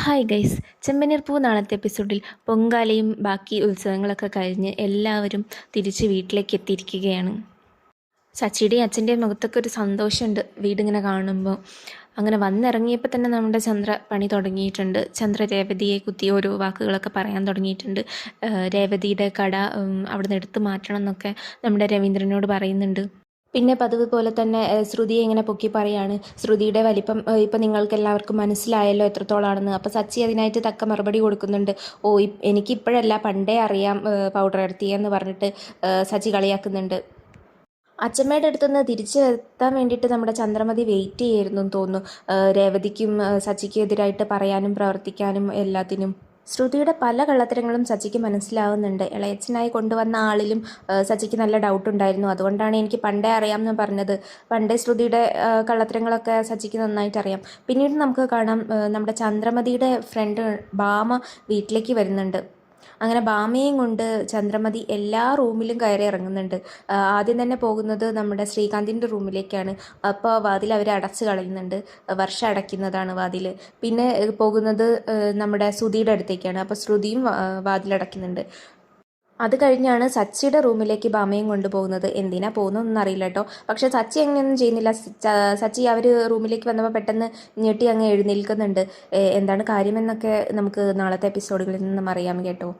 Hi guys ചെമ്പനീർ പൂ നാളത്തെ എപ്പിസോഡിൽ പൊങ്കാലയും ബാക്കി ഉത്സവങ്ങളൊക്കെ കഴിഞ്ഞ് എല്ലാവരും തിരിച്ച് വീട്ടിലേക്ക് എത്തിയിരിക്കുകയാണ്. ചച്ചിയുടെയും അച്ഛന്റെയും മുഖത്തൊക്കെ ഒരു സന്തോഷമുണ്ട് വീടിങ്ങനെ കാണുമ്പോൾ അങ്ങനെ വന്നിറങ്ങിയപ്പോൾ തന്നെ നമ്മുടെ ചന്ദ്ര പണി തുടങ്ങിയിട്ടുണ്ട്. ചന്ദ്ര രേവതിയെ കുത്തി ഓരോ വാക്കുകളൊക്കെ പറയാൻ തുടങ്ങിയിട്ടുണ്ട്. രേവതിയുടെ കട അവിടുന്ന് എടുത്തു മാറ്റണം എന്നൊക്കെ നമ്മുടെ രവീന്ദ്രനോട് പറയുന്നുണ്ട്. പിന്നെ പതിവ് പോലെ തന്നെ ശ്രുതിയെ ഇങ്ങനെ പൊക്കി പറയാണ്. ശ്രുതിയുടെ വലിപ്പം ഇപ്പം നിങ്ങൾക്ക് എല്ലാവർക്കും മനസ്സിലായല്ലോ എത്രത്തോളാണെന്ന്. അപ്പോൾ സച്ചി അതിനായിട്ട് തക്ക മറുപടി കൊടുക്കുന്നുണ്ട്. ഓ എനിക്കിപ്പോഴല്ല പണ്ടേ അറിയാം പൗഡർ പൗഡർ എടുത്തിയെന്ന് പറഞ്ഞിട്ട് സച്ചി കളിയാക്കുന്നുണ്ട്. അച്ഛമ്മയുടെ അടുത്തുനിന്ന് തിരിച്ചു എത്താൻ വേണ്ടിയിട്ട് നമ്മുടെ ചന്ദ്രമതി വെയിറ്റ് ചെയ്യായിരുന്നു എന്ന് തോന്നുന്നു. രേവതിക്കും സച്ചിക്കും എതിരായിട്ട് പറയാനും പ്രവർത്തിക്കാനും എല്ലാത്തിനും. ശ്രുതിയുടെ പല കള്ളത്തരങ്ങളും സജിക്ക് മനസ്സിലാവുന്നുണ്ട്. ഇളയച്ചനായി കൊണ്ടുവന്ന ആളിലും സജിക്ക് നല്ല ഡൗട്ട് ഉണ്ടായിരുന്നു. അതുകൊണ്ടാണ് എനിക്ക് പണ്ടേ അറിയാമെന്ന് പറഞ്ഞത്. പണ്ടേ ശ്രുതിയുടെ കള്ളത്തരങ്ങളൊക്കെ സജിക്ക് നന്നായിട്ട് അറിയാം. പിന്നീട് നമുക്ക് കാണാം നമ്മുടെ ചന്ദ്രമതിയുടെ ഫ്രണ്ട് ഭാമ വീട്ടിലേക്ക് വരുന്നുണ്ട്. അങ്ങനെ ഭാമയും കൊണ്ട് ചന്ദ്രമതി എല്ലാ റൂമിലും കയറി ഇറങ്ങുന്നുണ്ട്. ആദ്യം തന്നെ പോകുന്നത് നമ്മുടെ ശ്രീകാന്തിന്റെ റൂമിലേക്കാണ്. അപ്പോൾ വാതിൽ അവർ അടച്ചു കളയുന്നുണ്ട്. വർഷ അടയ്ക്കുന്നതാണ് വാതിൽ പിന്നെ പോകുന്നത് നമ്മുടെ ശ്രുതിയുടെ അടുത്തേക്കാണ്. അപ്പോൾ ശ്രുതിയും വാതിലടയ്ക്കുന്നുണ്ട് അത് കഴിഞ്ഞാണ് സച്ചിയുടെ റൂമിലേക്ക് ബാമയും കൊണ്ടുപോകുന്നത്. എന്തിനാ പോകുന്നതെന്ന് അറിയില്ല കേട്ടോ. പക്ഷെ സച്ചി അങ്ങനെയൊന്നും ചെയ്യുന്നില്ല. സച്ചി അവർ റൂമിലേക്ക് വന്നപ്പോൾ പെട്ടെന്ന് ഞെട്ടി അങ്ങ് എഴുന്നേൽക്കുന്നുണ്ട്. എന്താണ് കാര്യമെന്നൊക്കെ നമുക്ക് നാളത്തെ എപ്പിസോഡുകളിൽ നിന്നും അറിയാം കേട്ടോ.